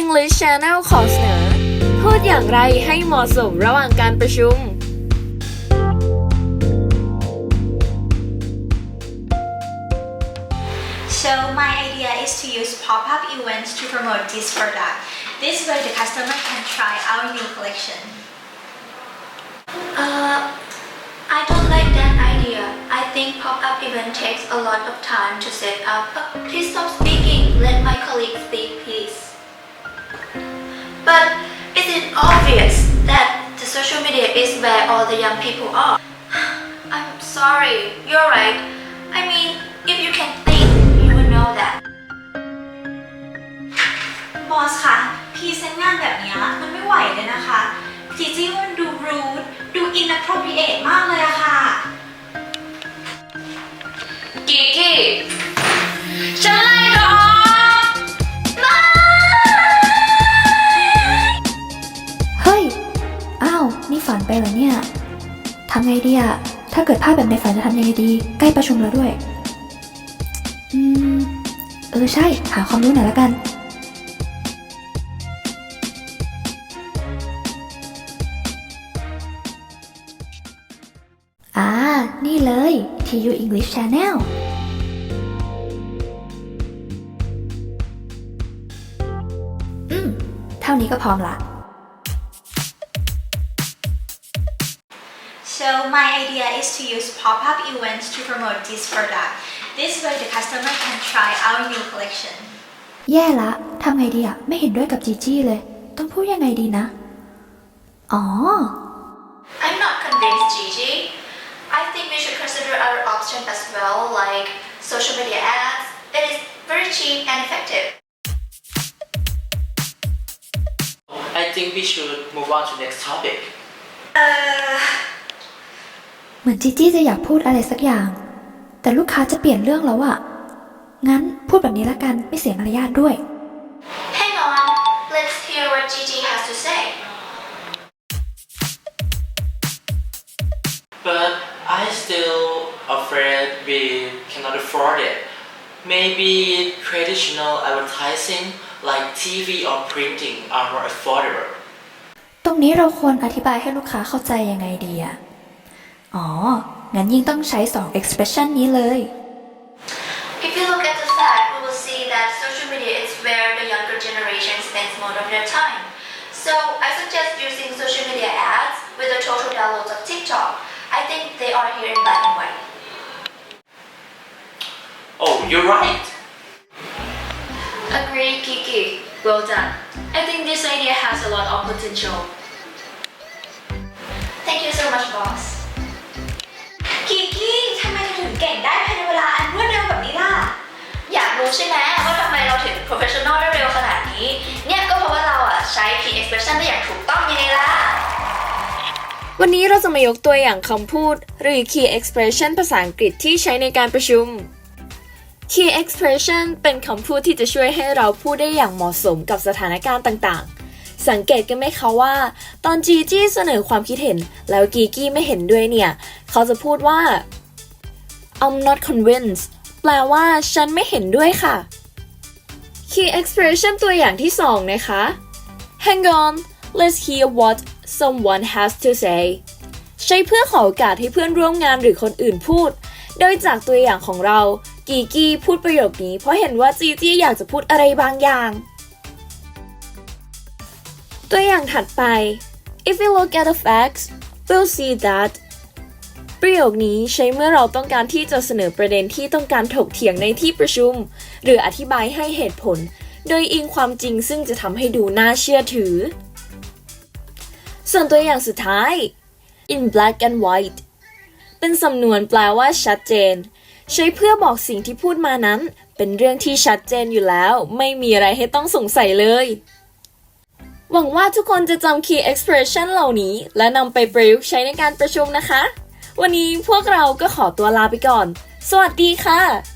English Channel ขอเสนอ พูดอย่างไรให้เหมาะสมระหว่างการประชุม So my idea is to use pop-up events to promote this product. This way the customer can try our new collection. Uh, I don't like that idea. I think pop-up event takes a lot of time to set up. Uh, please stop speaking. Let my colleague speak, please. But is it obvious that the social media is where all the young people are? I'm sorry. You're right. I mean, if you can think, you will know that. บอสคะพรีเซนต์งานแบบเนี้ยมันไม่ไหวเลยนะคะจีจี้มันดูรูดดู inappropriate มากเลยอะค่ะกีกี้ฉั เหรอเนี่ยทำไงดีอะถ้าเกิดภาพแบบในฝันจะทำยังไงดี ใกล้ประชุมแล้วด้วย อืม เออใช่ หาความรู้หน่อยละกัน อ่า นี่เลย TU English Channel อืม เท่านี้ก็พร้อมละ So my idea is to use pop-up events to promote this product. This way the customer can try our new collection. แย่ละทำไงดีอะไม่เห็นด้วยกับจีจี้เลย ต้องพูดยังไงดีนะ อ๋อ I'm not convinced, Gigi. I think we should consider other options as well, like social media ads. It is very cheap and effective. I think we should move on to next topic. เหมือนจีจี้จะอยากพูดอะไรสักอย่าง แต่ลูกค้าจะเปลี่ยนเรื่องแล้วอะงั้นพูดแบบนี้ละกันไม่เสียมารยาทด้วย Hang on, let's hear what Gigi has to say. But I still afraid we cannot afford it. Maybe traditional advertising like TV or printing are more affordable. ตรงนี้เราควรอธิบายให้ลูกค้าเข้าใจยังไงดีอะ อ๋อ งั้นยิ่งต้องใช้สอง expression นี้เลย If you look at the fact, we will see that social media is where the younger generation spends most of their time. So I suggest using social media ads with the total downloads of TikTok. I think they are here in black and white. Oh, you're right. Agree Kiki well done I think this idea has a lot of potential Thank you so much, boss. ถูกต้องยังไงล่ะ วันนี้เราจะมายกตัวอย่างคำพูด หรือ key expression ภาษาอังกฤษที่ใช้ในการประชุม key expression เป็นคำพูดที่จะช่วยให้เราพูดได้อย่างเหมาะสมกับสถานการณ์ต่างๆ สังเกตกันไหมคะว่า ตอนจีจี้เสนอความคิดเห็น แล้วกีกี้ไม่เห็นด้วยเนี่ย เขาจะพูดว่า I'm not convinced แปลว่าฉันไม่เห็นด้วยค่ะ key expression ตัวอย่างที่สองนะคะ Hang on let's hear what someone has to say ใช้เพื่อขอโอกาสให้เพื่อนร่วมงานหรือคนอื่นพูด โดยจากตัวอย่างของเรา กีกี้พูดประโยคนี้เพราะเห็นว่าจีจี้อยากจะพูดอะไรบางอย่าง ตัวอย่างถัดไป if we look at the facts we'll see that ประโยคนี้ใช้เมื่อเราต้องการที่จะเสนอประเด็นที่ต้องการถกเถียงในที่ประชุม หรืออธิบายให้เหตุผล โดยอิงความจริงซึ่งจะทำให้ดูน่าเชื่อถือ ส่วนตัวอย่างสุดท้าย in black and white เป็นสำนวนแปลว่าชัดเจน ใช้เพื่อบอกสิ่งที่พูดมานั้น เป็นเรื่องที่ชัดเจนอยู่แล้ว ไม่มีอะไรให้ต้องสงสัยเลย หวังว่าทุกคนจะจำ key expression เหล่านี้ และนำไปประยุกต์ใช้ในการประชุมนะคะ วันนี้พวกเราก็ขอตัวลาไปก่อน สวัสดีค่ะ